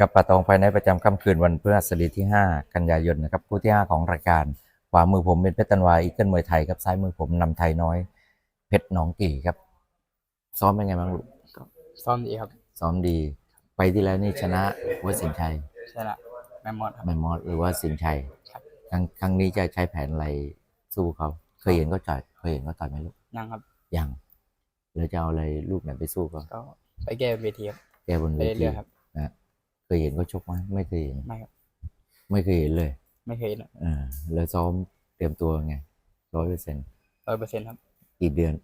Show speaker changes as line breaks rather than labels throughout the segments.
กับปะตองไฟในประจำค่ำคืนวันพฤหัสบดีที่ 5 กันยายนนะครับคู่ที่ 5 ของรายการขวามือผมเป็นเพชรตันวาอีเกิลมวยไทยครับซ้ายมือผมนำไทยน้อย เพชรหนองกี่ครับ ซ้อมเป็นไงบ้างลูก
ซ้อมดีครับ
ซ้อมดี ไปที่แล้วนี่ชนะวัดสินชัย
ชนะแมมมอดครับ
แมมมอสหรือว่าสินชัย
ครับ
ครั้งครั้งนี้จะใช้แผนอะไรสู้เขาเคยเห็นก็ต่อยเคยเห็นก็ต่อยไหมลูก
ยังครับ
ยังแล้วจะเอาอะไรลูกไหนไปสู้เขา
ก็ไปแก้เวทีครับ
แกบน
ไป
เวที
เรื่อยๆครับ
นะ เคยเห็นก็ชกไหมไม่เคยเห็น
ไม่ครับ
ไม่เคยเห็นเลย
ไม่เคยนะ
อ่าแล้วซ้อมเตรียมตัวไงร้อยเปอร์เซ็นต์
ร้อยเปอร์เซ็นต์ครับ
กี่เดือน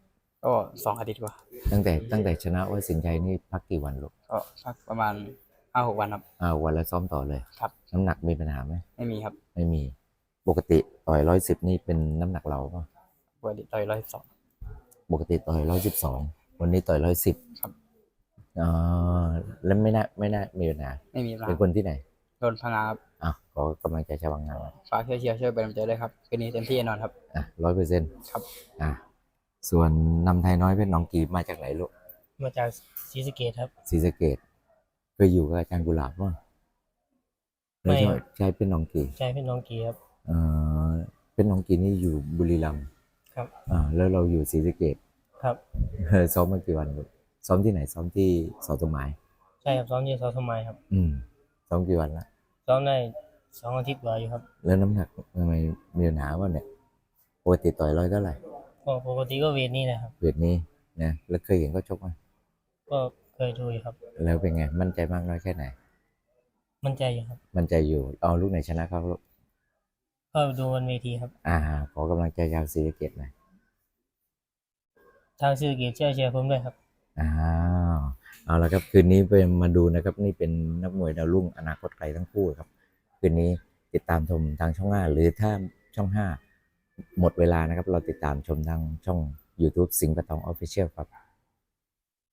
ก็สองอาทิตย์กว่า
ตั้งแต่ตั้งแต่ชนะวัดสินชัยนี่พักกี่วันลูก
ก็สักประมาณห้าหกวันครับ
อ่าวันแล้วซ้อมต่อเลย
ครับ
น้ำหนักมีปัญหาไหม
ไม่มีครับ
ไม่มีปกติต่อยร้อยสิบนี่เป็นน้ำหนักเราป่ะ
ปกติต่อยร้อยสอง
ปกติต่อยร้อยสิบสองวันนี้ต่อยร้อยสิบ
ครับ
อ่า แล้วไม่น่าไม่น่ามีปัญหา
ไม่มีปัญหา
เป็นคนที่ไหน
โดนพังงาครับ
อะขอกำลังใจชาวบางนาหน่อย
ฝากช่วยเชียร์ช่วยเป็นกำลังใจด้วยครับคืนนี้เต็มที่แน่นอนครับ
อะร้อยเปอร์เซ็นต์
ครับ
อะส่วนนำไทยน้อยเพชรหน้องกีมาจากไหนลูก
มาจากศรีสะเกดครับ
ศรีสะเกดเคยอยู่กับอาจารย์กุหลาบป่ะ
ไม่
ใช่ใช่เป็นหน้องกี
ใจพี่น้องกีครับ
เอ่อเป็นหน้องกีนี่อยู่บุรีรัมย์
ครับ
อ่าแล้วเราอยู่ศรีสะเกด
ครับ
เออซ้อมมากี่วันลูกซ้อมที่ไหนซ้อมที่สอตหมาย
ใช่ครับซ้อมที่เสาทำไมครับ
อืมซ้อมกี่วันละ
ซ้อมได้สองอาทิตย์กว่าอยู่ครับ
แล้วน้ำหนักทำไมมีปัญหาว่าเนี่ยปกติต่อยร้อยเท่าไหร่
ก็ปกติก็เวทนี่นะครับ
เวทนี้นะแล้วเคยเห็นก็ชกไหม
ก็เคยดูอยู่ครับ
แล้วเป็นไง มั่นใจมากน้อยแค่ไหน
มั่นใจอยู่ครับ
มั่นใจอยู่เอาลูกไหนชนะครับลูก
ก็ดูบนเวทีครับ
อ่า ขอกำลังใจชาวศรีสะเกดหน่อย
ทางศรีสะเกดเชื่อเชียร์ผมด้วยครับ
อ้าว เอาละครับคืนนี้ไปมาดูนะครับนี่เป็นนักมวยดาวรุ่งอนาคตไกลทั้งคู่ครับ คืนนี้ติดตามชมทางช่องห้าหรือถ้าช่องห้าหมดเวลานะครับ เราติดตามชมทางช่อง YouTube สิงห์ปะตองออฟฟิเชียลครับ